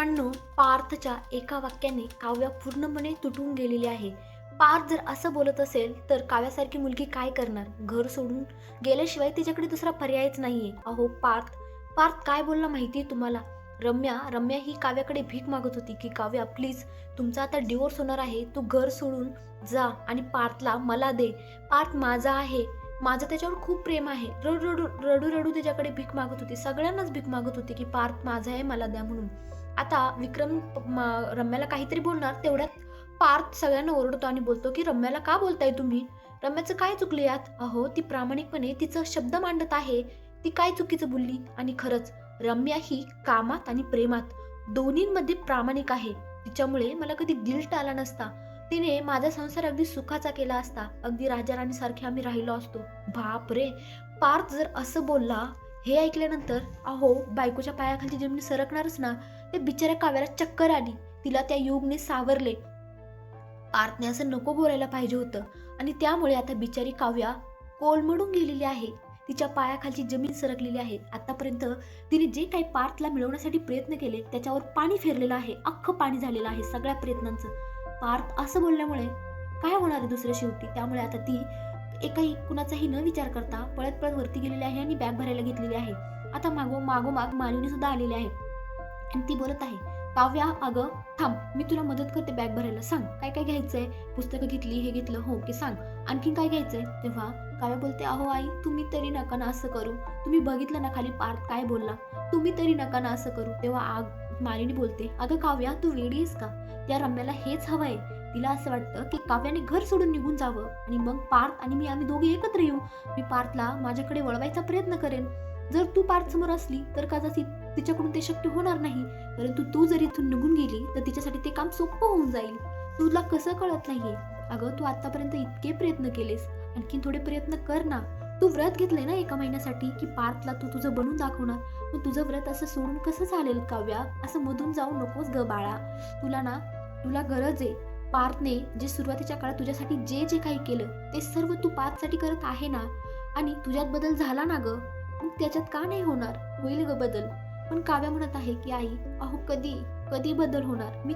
मित्रांनो पार्थच्या एका वाक्याने काव्या पूर्णपणे तुटून गेलेली आहे. पार्थ जर असं बोलत असेल तर काव्यासारखी मुलगी काय करणार? घर सोडून गेल्याशिवाय तिच्याकडे दुसरा पर्यायच नाहीये. अहो पार्थ पार्थ काय बोलला माहिती तुम्हाला? रम्या रम्या ही काव्याकडे भीक मागत होती की काव्या प्लीज तुमचा आता डिवोर्स होणार आहे. तू घर सोडून जा आणि पार्थला मला दे. पार्थ माझा आहे. माझं त्याच्यावर खूप प्रेम आहे. रडू रडू रडू रडू त्याच्याकडे भीक मागत होती. सगळ्यांनाच भीक मागत होती की पार्थ माझा आहे मला द्या म्हणून. आता विक्रम रम्याला काहीतरी बोलणार तेवढ्यात पार्थ सगळ्यांना ओरडतो आणि बोलतो की रम्याला का बोलताय तुम्ही? रम्याचं काय चुकले यात? अहो ती प्रामाणिकपणे तिचं शब्द मांडत आहे. ती काय चुकीचं बोलली? आणि खरंच रम्या ही कामात आणि प्रेमात दोन्हींमध्ये प्रामाणिक आहे. तिच्यामुळे मला कधी गिल्ट आला नसता. तिने माझा संसार अगदी सुखाचा केला असता. अगदी राजाराणी सारखे आम्ही राहिलो असतो. बाप रे पार्थ जर असं बोलला हे ऐकल्यानंतर अहो बायकोच्या पायाखालची जमीन सरकणारच ना. ते बिचाऱ्या काव्याला चक्कर आली. तिला त्या युगने सावरले. पार्थने असं नको बोलायला पाहिजे होतं. आणि त्यामुळे आता बिचारी काव्या कोलमडून गेलेली आहे. तिच्या पायाखालची जमीन सरकलेली आहे. आतापर्यंत तिने जे काही पार्थला मिळवण्यासाठी प्रयत्न केले त्याच्यावर पाणी फिरलेलं आहे. अख्खं पाणी झालेलं आहे सगळ्या प्रयत्नांचं. पार्थ असं बोलल्यामुळे काय होणार आहे दुसऱ्या शेवटी? त्यामुळे आता ती एकाही कुणाचाही न विचार करता पळत पळत वरती गेलेली आहे आणि बॅग भरायला घेतलेली आहे. आता मागो मागोमाग मालिनी सुद्धा आलेली आहे. आणि ती बोलत आहे काव्या अगं थांब मी तुला मदत करते बॅग भरायला. सांग काय काय घ्यायचंय? पुस्तकं घेतली हे घेतलं हो की सांग. आणखीन काय घ्यायचंय? तेव्हा काव्या बोलते अहो आई तुम्ही तरी नका ना असं करू. तुम्ही बघितलं ना खाली पार्थ काय बोलला? तुम्ही तरी नका ना असं करू. तेव्हा आग मालिनी बोलते अगं काव्या तू वेडी आहेस का? त्या रम्याला हेच हवंय. तिला असं वाटतं की काव्याने घर सोडून निघून जावं आणि मग पार्थ आणि मी आम्ही दोघे एकत्र येऊ. मी पार्थला माझ्याकडे वळवायचा प्रयत्न करेन. जर तू पार्थ समोर असली तर कदाचित तिच्याकडून ते शक्य होणार नाही. परंतु तू जर इथून निघून गेली तर तिच्यासाठी ते काम सोपं होऊन जाईल. तुला कसं कळत नाहीये? अगं तू आतापर्यंत इतके प्रयत्न केलेस. आणखीन थोडे प्रयत्न कर ना. तू व्रत घेतलंय ना एका महिन्यासाठी की पार्थला तू तुझं बनून दाखवणार? मग तुझं व्रत असं सोडून कसं चालेल काव्या? असं मधून जाऊ नकोस ग बाळा. तुला ना तुला गरज आहे. पार्थने जे सुरुवातीच्या काळात तुझ्यासाठी जे जे काही केलं ते सर्व तू पार्थसाठी करत आहे ना? आणि तुझ्यात बदल झाला ना ग? मग त्याच्यात का नाही होणार? होईल ग बदल. पण काव्या म्हणत आहे की आई अहो कधी? कधी बदल होणार? मी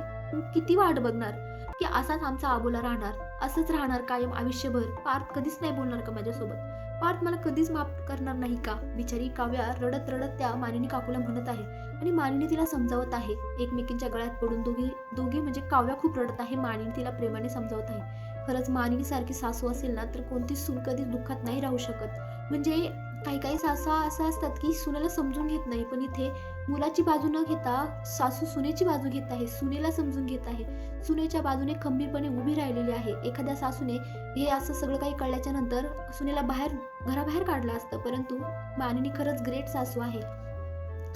किती वाट बघणार की असाच आमचा आबोला राहणार? असंच राहणार कायम आयुष्यभर? पार्थ कधीच नाही बोलणार का माझ्यासोबत. पार्थ मला कधीच माफ करणार नाही का? बिचारी काव्या रडत रडत त्या मानिनी काकूला म्हणत आहे. आणि मानिनी तिला समजावत आहे. एकमेकींच्या गळ्यात पडून दोघी दोघी म्हणजे काव्या खूप रडत आहे मानिनी तिला प्रेमाने समजावत आहे. खरंच मानिनी सारखी सासू असेल ना तर कोणती सून कधीच दुःखात नाही राहू शकत. म्हणजे काही काही सासा असं असतात की सुनेला समजून घेत नाही पण इथे मुलाची बाजू न घेता सासू सुनेची बाजू घेत आहे सुनेला समजून घेत आहे. सुनेच्या बाजूने खंबीरपणे उभी राहिलेली आहे. एखाद्या सासूने हे असं सगळं काही कळल्याच्या नंतर सुनेला बाहेर घराबाहेर काढलं असतं परंतु मानिनी खरंच ग्रेट सासू आहे.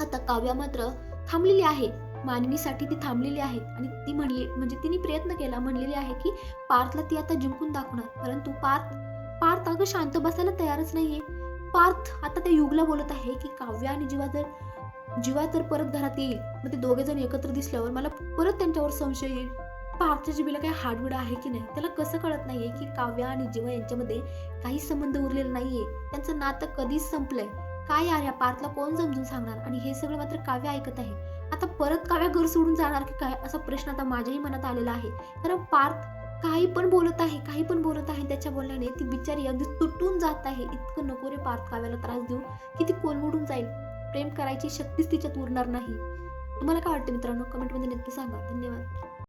आता काव्या मात्र थांबलेली आहे. मानिनीसाठी ती थांबलेली आहे आणि ती म्हणली म्हणजे तिने प्रयत्न केला म्हणलेली आहे की पार्थला ती आता जिंकून दाखवणार. परंतु पार्थ पार्थ अगं शांत बसायला तयारच नाहीये. पार्थ आता त्या युगला बोलत आहे की काव्या आणि जीवा जर जीवा तर परत घरात येईल. मग ते दोघे जण एकत्र दिसल्यावर मला परत त्यांच्यावर संशय येईल. पार्थच्या जीबीला काही हाडबिड आहे की नाही? त्याला कसं कळत नाहीये की काव्या आणि जीवा यांच्यामध्ये काही संबंध उरलेला नाहीये. त्यांचं नातं कधीच संपलंय. काय यार या पार्थला कोण समजून सांगणार? आणि हे सगळं मात्र काव्य ऐकत आहे. आता परत काव्या घर सोडून जाणार की काय? असा प्रश्न आता माझ्याही मनात आलेला आहे. कारण पार्थ काही पण बोलत आहे काही पण बोलत आहे त्याच्या बोलण्याने ती बिचारी अगदी तुटून जात आहे. इतकं नको रे पार्थ काव्याला त्रास देऊ की ती कोलमडून जाईल. प्रेम करायची शक्तीच तिच्यात उरणार नाही. तुम्हाला काय वाटतं मित्रांनो? कमेंटमध्ये नक्की सांगा. धन्यवाद.